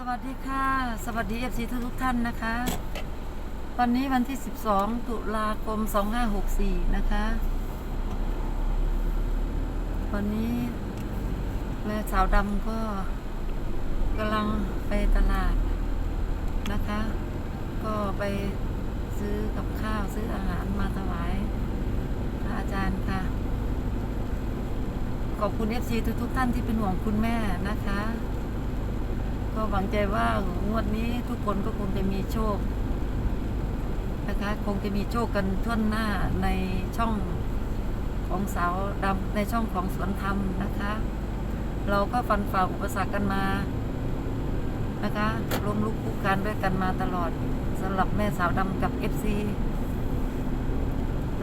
สวัสดีค่ะ สวัสดีเอฟซีทุกท่านนะคะ วันนี้วันที่ 12 ตุลาคม 2564 นะคะ วันนี้แม่สาวดำก็กำลังไปตลาดนะคะ ก็ไปซื้อกับข้าวซื้ออาหารมาถวายพระอาจารย์ค่ะ ขอบคุณเอฟซีทุกๆท่านที่เป็นห่วงคุณแม่นะคะ ก็หวังใจว่างวดนี้ทุกคนก็คงจะมีโชคนะคะคงจะมีโชคกันทั่วหน้าในช่องของสาวดำในช่องของสวนธรรมนะคะ เราก็ฟันฝ่าอุปสรรคกันมานะคะร่วมลุกคุกกันด้วยกันมาตลอดสำหรับแม่สาวดำกับ FC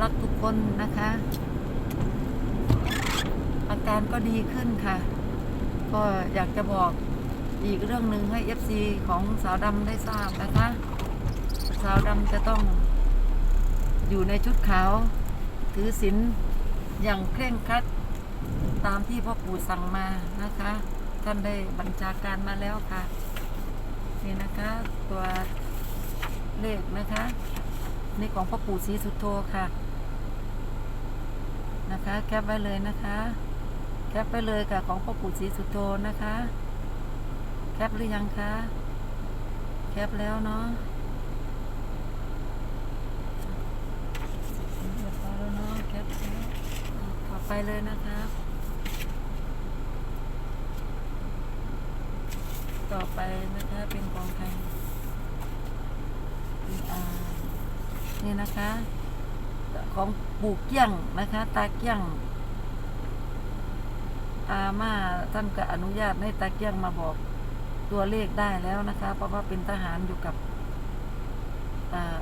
รักทุกคนนะคะ อาการก็ดีขึ้นค่ะ ก็อยากจะบอก อีกเรื่องหนึ่งให้ FC ของสาวดำได้ทราบนะคะ สาวดำจะต้องอยู่ในชุดขาว ถือศีลอย่างเคร่งครัด ตามที่พ่อปู่สั่งมานะคะ ท่านได้บัญชาการมาแล้วค่ะ นี่นะคะตัวเลขนะคะในของพ่อปู่ศรีสุโธค่ะ นะคะ แคปไว้เลยนะคะ แคปไปเลยค่ะของพ่อปู่ศรีสุโธนะคะ ปหรือยังคะ แคปแล้วเนาะเรียบร้อยแล้วเนาะแคปแล้วต่อไปเลยนะคะต่อไปนะคะเป็นของใครอ่านี่นะคะ ของปู่เกี้ยงนะคะ ตาเกี้ยงอาม่าท่านก็อนุญาตให้ตาเกี้ยงมาบอก ตัวเลขได้แล้วนะคะ เพราะว่าเป็นทหารอยู่กับ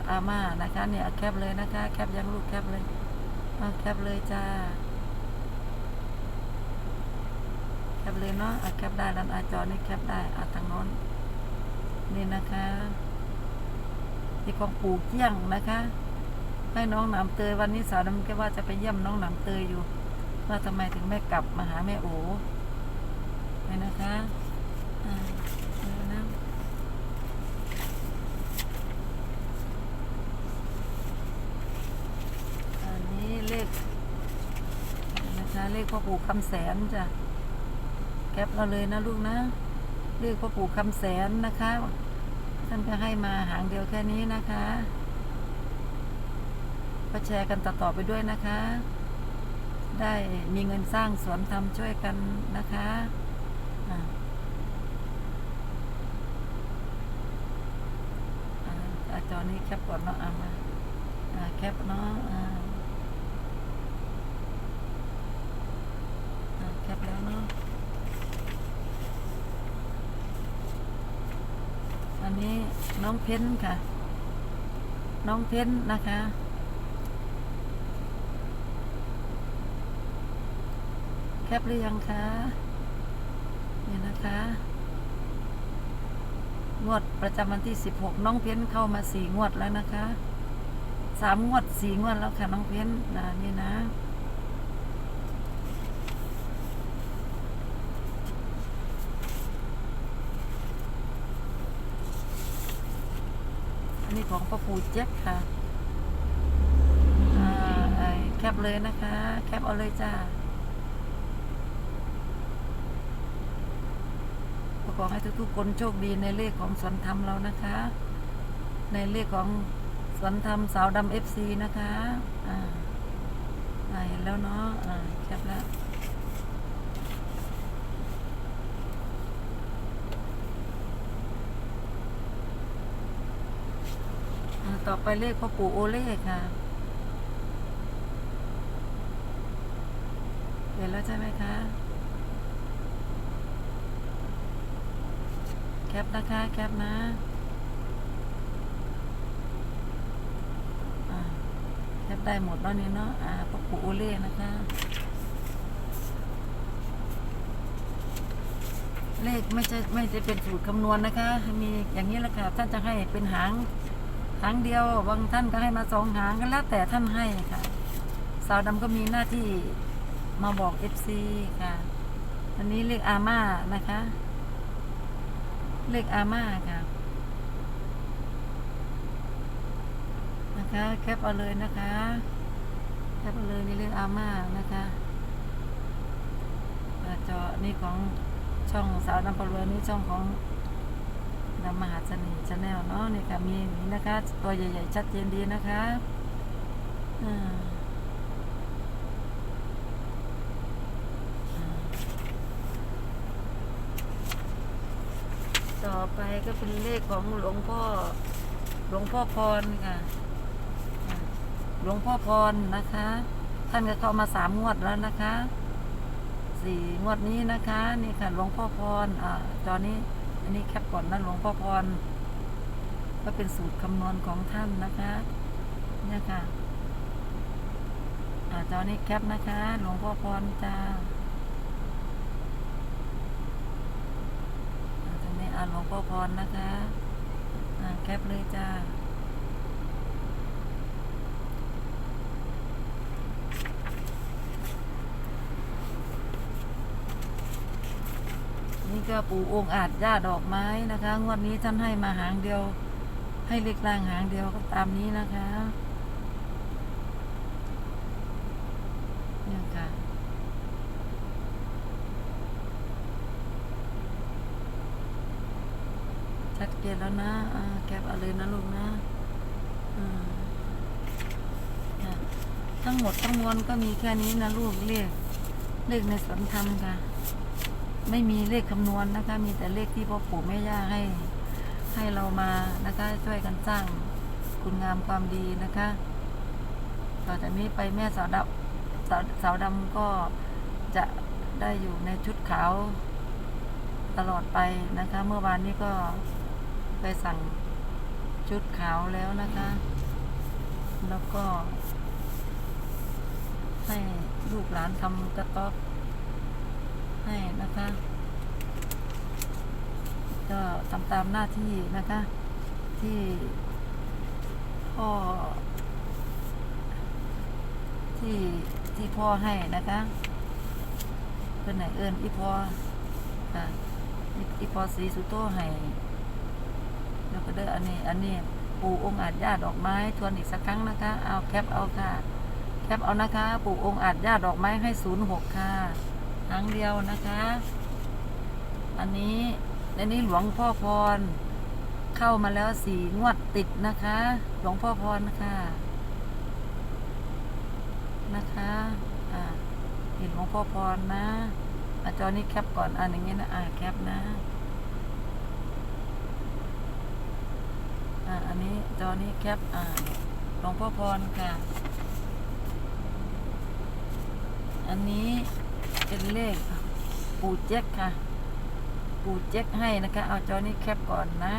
อาม่านะคะเนี่ยแคปเลยนะคะ แคปยังลูกแคปเลยเอาแคปเลยจ้าแคปเลยเนาะอะแคปได้แล้วอาจอนี่แคปได้อะทางโน้นนี่นะคะที่ของปู่เกี้ยงนะคะ ให้น้องหนามเตยวันนี้สาวดำก็ว่าจะไปเยี่ยมน้องหนามเตยอยู่ ว่าทำไมถึงไม่กลับมาหาแม่โอไปนะคะอ่าเดี๋ยวนะอันนี้เลขนะคะเล ขพ่อปู่คำแสนจ้ะแคปเราเลยนะลูกนะเลขพ่อปู่คำแสนนะคะ ท่านก็ให้มาหางเดียวแค่นี้นะคะก็แชร์กันต่อๆไปด้วยนะคะ ได้มีเงินสร้างสวนทำช่วยกันนะคะอาอ่าอ่าจอนี้แคปก่อนเนาะเอาม่าแคปเนาะอ่าอ่าแคปแล้วเนาะันนี้น้องเพ้นค่ะ น้องเพ้นนะคะ แคปหรือยังคะเนี่ยนะคะงวดประจำวันที่ 16 น้องเพ้นเข้ามาสี่งวดแล้วนะคะสามงวดสี่งวดแล้วค่ะน้องเพ้นนะนี่นะ นนี้ของพ่อปู่เจ็บค่ะอ่าไอ้แคปเลยนะคะ แคปเอาเลยจ้าขอให้ทุกๆคนโชคดีในเลขของสวนธรรมเรานะคะ ในเลขของสวนธรรมสาวดำเอฟซีนะคะ อ่าอ่าเห็นแล้วเนาะอ่าแคปแล้ว อ่า ต่อไปเลขพ่อปู่โอเล่ค่ะเห็นแล้วใช่ไหมคะ แคปนะคะ แคปนะอ่าแคปได้หมดแล้วนี่เนาะอ่าปะปูโอเล่นะคะ เลขไม่ใช่ไม่จะเป็นสูตรคำนวณนะคะ มีอย่างนี้แหละค่ะ ท่านจะให้เป็นหาง หางเดียวบางท่านก็ให้มาสองหางก็แล้วแต่ท่านให้ค่ะ สาวดำก็มีหน้าที่มาบอกเอฟซีค่ะอันนี้เลขอาม่านะคะ เลขอาม่าค่ะนะคะแคปเอาเลยนะคะแคปเอาเลยนี่เลขอาม่านะคะจอนี่ของช่องสาวน้ำปลาเรือนี่ช่องของ ดำมหาเสน่ห์ชาแนลเนาะนี่ค่ะมีอย่างนี้นะคะ ตัวใหญ่ๆชัดเจนดีนะคะอ่าต่อไปก็เป็นเลขของหลวงพ่อ หลวงพ่อพรค่ะ หลวงพ่อพรนะคะ ท่านก็เข้ามาสามงวดแล้วนะคะ สี่งวดนี้นะคะ นี่ค่ะหลวงพ่อพร อ่าจอนี้ อันนี้แคปก่อนนะหลวงพ่อพรก็เป็นสูตรคำนวณของท่านนะคะเนี่ยค่ะอาจอนี้แคปนะคะ หลวงพ่อพรจ้าอ่าตรงนี้อ่านหลวงพ่อพรนะคะแคปเลยจ้า นี่ก็ปู่องค์อาจย่าดอกไม้นะคะ งวดนี้ท่านให้มาหางเดียว ให้เล็กล่างหางเดียวก็ตามนี้นะคะเนี่ยค่ะชัดเจนแล้วนะอ่าแคปเอาเลยนะลูกนะะทั้งหมดทั้งมวลก็มีแค่นี้นะลูกเลขเลขในสวนธรรมค่ะ ไม่มีเลขคำนวณนะคะ มีแต่เลขที่พ่อปู่แม่ย่าให้ ให้เรามานะคะ ช่วยกันสร้างคุณงามความดีนะคะ ต่อจากนี้ไปแม่สาวดำสาวสาวดำก็จะได้อยู่ในชุดขาวตลอดไปนะคะ เมื่อวานนี้ก็ไปสั่งชุดขาวแล้วนะคะ แล้วก็ให้ลูกหลานทำกระต๊อบ ให้นะคะ ก็ทำตามหน้าที่นะคะ ที่พ่อ ที่ที่พ่อให้นะคะเป็นไหนเอิญอีพ่อค่ะอีพ่อสีสุโตให้แล้วก็เด้ออันนี้ อันนี้ปู่องค์อาจญาดอกไม้ทวนอีกสักครั้งนะคะ เอาแคปเอาค่ะ แคปเอานะคะ ปู่องค์อาจญาดอกไม้ให้ศูนย์หกค่ะ ครั้งเดียวนะคะ อันนี้อันนี้หลวงพ่อพร เข้ามาแล้วสี่งวดติดนะคะ หลวงพ่อพรนะคะนะคะอ่าเห็นหลวงพ่อพรนะอาจอนี้แคปก่อนอ่านอย่างนี้นะอ่าแคปนะอ่าอันนี้จอนี้แคปอ่าหลวงพ่อพรค่ะ อันนี้ เป็นเลข ปูเจ๊กค่ะ ปูเจ๊กให้นะคะ เอาจอนี้แคปก่อนนะ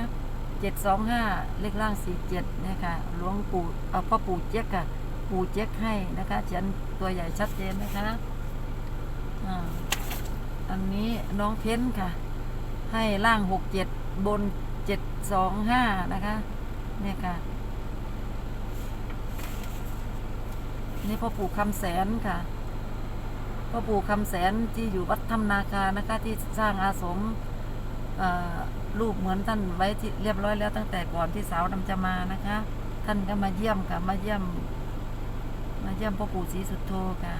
เจ็ดสองห้าเลขล่างสี่เจ็ดเนี่ยค่ะหลวงปู่เอาพ่อปู่เจ๊กค่ะ ปู่เจ๊กให้นะคะเขียนตัวใหญ่ชัดเจนนะคะอ่าอันนี้น้องเพ้นค่ะ ให้ล่างหกเจ็ดบนเจ็ดสองห้านะคะเนี่ยค่ะนี่พ่อปู่คำแสนค่ะ พ่อปู่คำแสนที่อยู่วัดถ้ำนาคานะคะที่สร้างอาสมรูปเหมือนท่านไว้ที่เรียบร้อยแล้วตั้งแต่ก่อนที่สาวดำจะมานะคะ ท่านก็มาเยี่ยมค่ะมาเยี่ยม มาเยี่ยมพ่อปู่ศรีสุโธค่ะ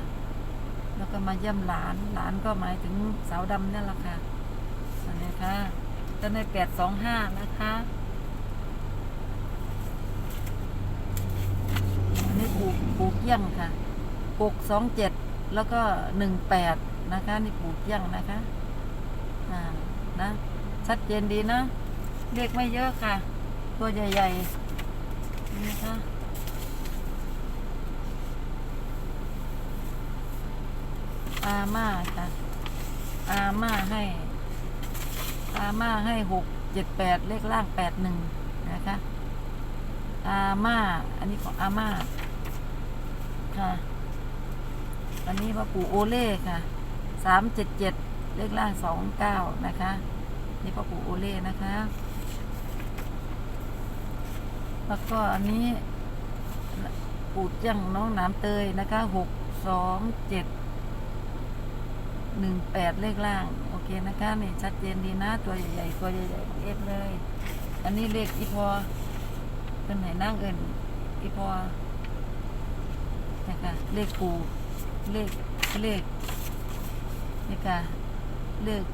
แล้วก็มาเยี่ยมหลานหลานก็หมายถึงสาวดำนี่แหละค่ะอันนี้ค่ะจะในแปดสองห้านะคะอันนี้ปูปูเกี้ยงค่ะหกสองเจ็ด แล้วก็หนึ่งแปดนะคะนี่ปูเกี้ยงนะคะอ่านะ ชัดเจนดีนะเลขไม่เยอะค่ะ ตัวใหญ่ๆนี่นะคะอาม่าค่ะ อาม่าให้ อาม่าให้หกเจ็ดแปดเลขล่างแปดหนึ่งนะคะ อาม่า อันนี้ของอาม่าค่ะ อันนี้ว่าปู่โอเล่ค่ะสามเจ็ดเจ็ดเลขล่างสองเก้านะคะ นี่พ่อปู่โอเล่นะคะ แล้วก็อันนี้ปู่จ้างน้องนามเตยนะคะหกสองเจ็ดหนึ่งแปดเลขล่าง โอเคนะคะนี่ชัดเจนดีนะ ตัวใหญ่ๆตัวใหญ่ๆของเอฟเลย อันนี้เลขอีพอเป็นไหนนั่งเอินอีพอนะคะเลขปู เลขเลขนี่ค่ะเลข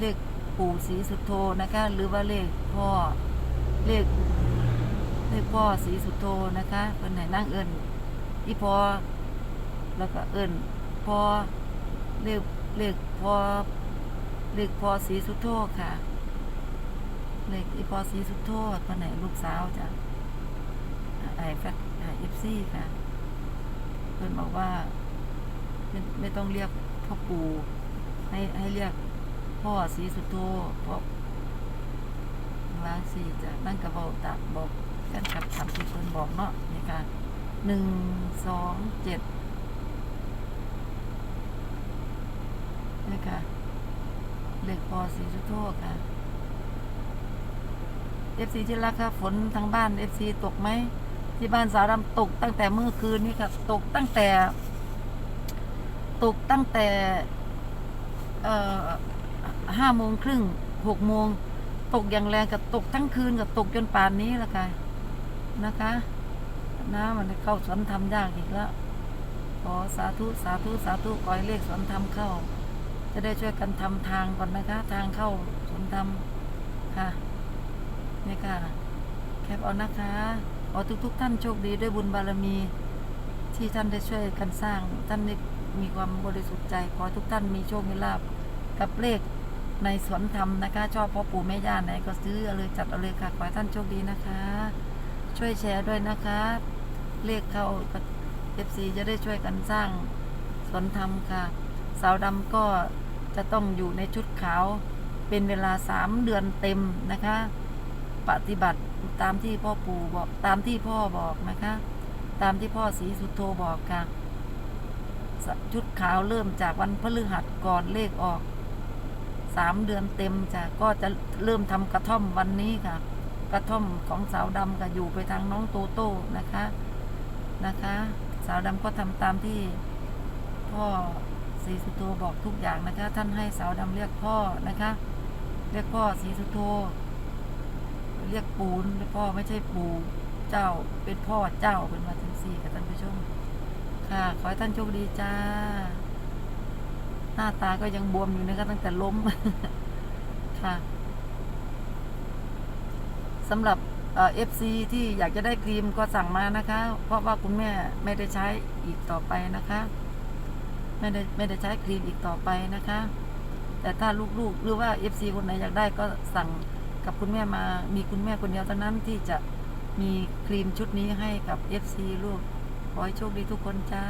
เลขปู่ศรีสุโธนะคะ หรือว่าเลขพ่อเลขเลขพ่อศรีสุโธนะคะเป็นไหนนั่งเอินอีพอแล้วก็เอินพอเลขเลขพอเลขพอศรีสุโธค่ะเลขอีพอสีสุดโทษคนไหนลูกสาวจ้ะไอแฟกไอเอฟซีค่ะเพื่อนบอกว่า ไม่ไม่ต้องเรียกพ่อปู่ให้ให้เรียกพ่อสีสุดโทเพราะล้างสีจะนั่งกระเบาตักบอกกันขับทำที่เพื่อนบอกเนาะนี่ค่ะหนึ่งสองเจ็ดนี่ค่ะเลขพอสีสุดโทค่ะเอฟซีที่รักครับฝนทางบ้านเอฟซีตกไหมที่บ้านสาวดำตกตั้งแต่เมื่อคืนนี้ครับตกตั้งแต่ ตกตั้งแต่ห้าโมงครึ่งหกโมงตกอย่างแรงกับตกทั้งคืนกับตกจนป่านนี้ละค่ะนะคะน้ำมันเข้าสวนทำยากอีกแล้วขอสาธุสาธุสาธุขอให้เลขสวนธรรมเข้า จะได้ช่วยกันทำทางก่อนนะคะ ทางเข้าสวนธรรมค่ะนี่ค่ะ แคปเอานะคะขอทุกทุกๆ ท่านโชคดีด้วยบุญบารมี ที่ท่านได้ช่วยกันสร้างท่านได้ มีความบริสุทธิ์ใจขอทุกท่านมีโชคมีลาบกับเลขในสวนธรรมนะคะ ชอบพ่อปู่แม่ย่าไหนก็ซื้อเอาเลยจัดเอาเลยค่ะ ขอให้ท่านโชคดีนะคะ ช่วยแชร์ด้วยนะคะ เลขเข้าเอฟซีจะได้ช่วยกันสร้างสวนธรรมค่ะ สาวดำก็จะต้องอยู่ในชุดขาวเป็นเวลาสามเดือนเต็มนะคะ ปฏิบัติตามที่พ่อปู่บอกตามที่พ่อบอกนะคะ ตามที่พ่อศรีสุโธบอกค่ะ ชุดขาวเริ่มจากวันพฤหัสก่อนเลขออกสามเดือนเต็มจ้ะก็จะเริ่มทำกระท่อมวันนี้ค่ะ กระท่อมของสาวดำก็อยู่ไปทางน้องโตโต้นะคะนะคะ สาวดำก็ทำตามที่พ่อศรีสุโธบอกทุกอย่างนะคะ ท่านให้สาวดำเรียกพ่อนะคะ เรียกพ่อศรีสุโธเรียกปูนพ่อไม่ใช่ปูเจ้าเป็นพ่อเจ้าเป็นมาถึงสี่กับท่านผู้ชม ค่ะ ขอให้ท่านโชคดีจ้า หน้าตาก็ยังบวมอยู่นะคะตั้งแต่ล้ม ค่ะสำหรับเอฟซีที่อยากจะได้ครีมก็สั่งมานะคะ เพราะว่าคุณแม่ไม่ได้ใช้อีกต่อไปนะคะ ไม่ได้ไม่ได้ใช้ครีมอีกต่อไปนะคะ แต่ถ้าลูกๆหรือว่าเอฟซีคนไหนอยากได้ก็สั่งกับคุณแม่มา มีคุณแม่คนเดียวเท่านั้นที่จะมีครีมชุดนี้ให้กับ FC ลูก ขอให้โชคดีทุกคนจ้า